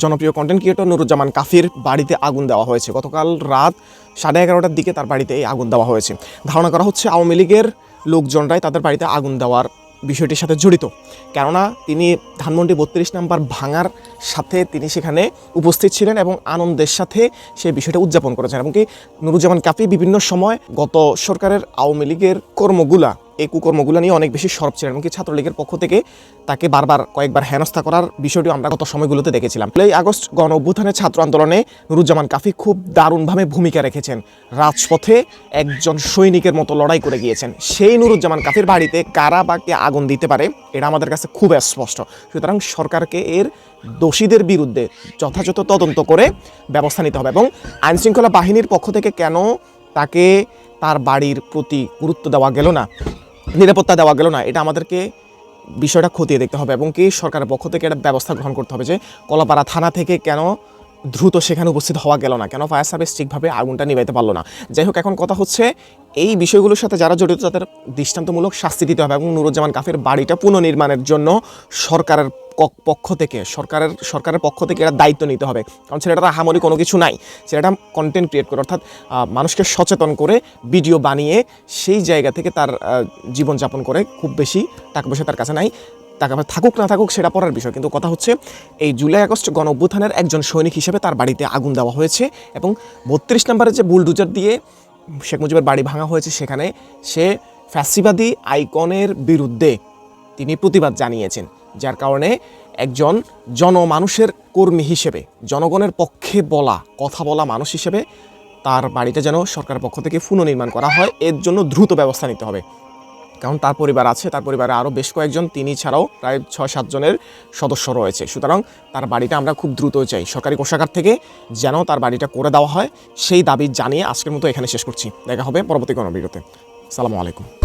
জনপ্রিয় content creator Nuruzzaman কাফির বাড়িতে আগুন দেওয়া হয়েছে। গতকাল রাত সাড়ে এগারোটার দিকে তার বাড়িতে এই আগুন দেওয়া হয়েছে। ধারণা করা হচ্ছে আওয়ামী লীগের লোকজনরাই তাদের বাড়িতে আগুন দেওয়ার বিষয়টির সাথে জড়িত। কেননা তিনি ধানমন্ডি বত্রিশ নাম্বার ভাঙার সাথে তিনি সেখানে উপস্থিত ছিলেন এবং আনন্দের সাথে সেই বিষয়টা উদযাপন করেছেন। এমনকি নুরুজ্জামান কাফি বিভিন্ন সময় গত সরকারের আওয়ামী লীগের কর্মগুলা এই কুকর্মগুলো নিয়ে অনেক বেশি সরব ছিলেন এমনকি ছাত্রলীগের পক্ষ থেকে তাকে বারবার কয়েকবার হেনস্থা করার বিষয়টি আমরা গত সময়গুলোতে দেখেছিলাম। এই আগস্ট গণ অভ্যুত্থানের ছাত্র আন্দোলনে নুরুজ্জামান কাফি খুব দারুণভাবে ভূমিকা রেখেছেন। রাজপথে একজন সৈনিকের মতো লড়াই করে গিয়েছেন। সেই নুরুজ্জামান কাফির বাড়িতে কারা বা কে আগুন দিতে পারে, এটা আমাদের কাছে খুব স্পষ্ট। সুতরাং সরকারকে এর দোষীদের বিরুদ্ধে যথাযথ তদন্ত করে ব্যবস্থা নিতে হবে এবং আইনশৃঙ্খলা বাহিনীর পক্ষ থেকে কেন তাকে তার বাড়ির প্রতি গুরুত্ব দেওয়া গেল না? নিরাপত্তা দেওয়া গেল না, এটা আমাদেরকে বিষয়টা খতিয়ে দেখতে হবে এবং কি সরকারের পক্ষ থেকে একটা ব্যবস্থা গ্রহণ করতে হবে যে কলাপাড়া থানা থেকে কেন দ্রুত সেখানে উপস্থিত হওয়া গেল না, কেন ফায়ার সার্ভিস ঠিকভাবে আগুনটা নিভাইতে পারল না। যাই হোক, এখন কথা হচ্ছে এই বিষয়গুলোর সাথে যারা জড়িত তাদের দৃষ্টান্তমূলক শাস্তি দিতে হবে এবং নুরুজ্জামান কাফের বাড়িটা পুনর্নির্মাণের জন্য সরকারের পক্ষ থেকে, সরকারের সরকারের পক্ষ থেকে এটা দায়িত্ব নিতে হবে। কারণ ছেলেটা হামরি কোনো কিছু নাই। ছেলেটা কন্টেন্ট ক্রিয়েট করে, অর্থাৎ মানুষকে সচেতন করে ভিডিও বানিয়ে সেই জায়গা থেকে তার জীবনযাপন করে। খুব বেশি টাকা পয়সা তার কাছে নাই। টাকা থাকুক, না থাকুক, সেটা পড়ার বিষয়। কিন্তু কথা হচ্ছে, এই জুলাই আগস্ট গণ অভ্যুত্থানের একজন সৈনিক হিসেবে তার বাড়িতে আগুন দেওয়া হয়েছে এবং বত্রিশ নম্বরের যে বুলডুজার দিয়ে শেখ মুজিবের বাড়ি ভাঙা হয়েছে সেখানে সে ফ্যাসিবাদী আইকনের বিরুদ্ধে তিনি প্রতিবাদ জানিয়েছেন। যার কারণে একজন জনমানুষের কর্মী হিসেবে, জনগণের পক্ষে বলা, কথা বলা মানুষ হিসেবে তার বাড়িটা যেন সরকারের পক্ষ থেকে পুনর্নির্মাণ করা হয়, এর জন্য দ্রুত ব্যবস্থা নিতে হবে। কারণ তার পরিবার আছে, তার পরিবারে আরও বেশ কয়েকজন, তিনি ছাড়াও প্রায় ছয় সাতজনের সদস্য রয়েছে। সুতরাং তার বাড়িটা আমরা খুব দ্রুত চাই। সরকারি কোষাগার থেকে যেন তার বাড়িটা করে দেওয়া হয়, সেই দাবি জানিয়ে আজকের মতো এখানে শেষ করছি। দেখা হবে পরবর্তী কোনো বিরতে সালামু আলাইকুম।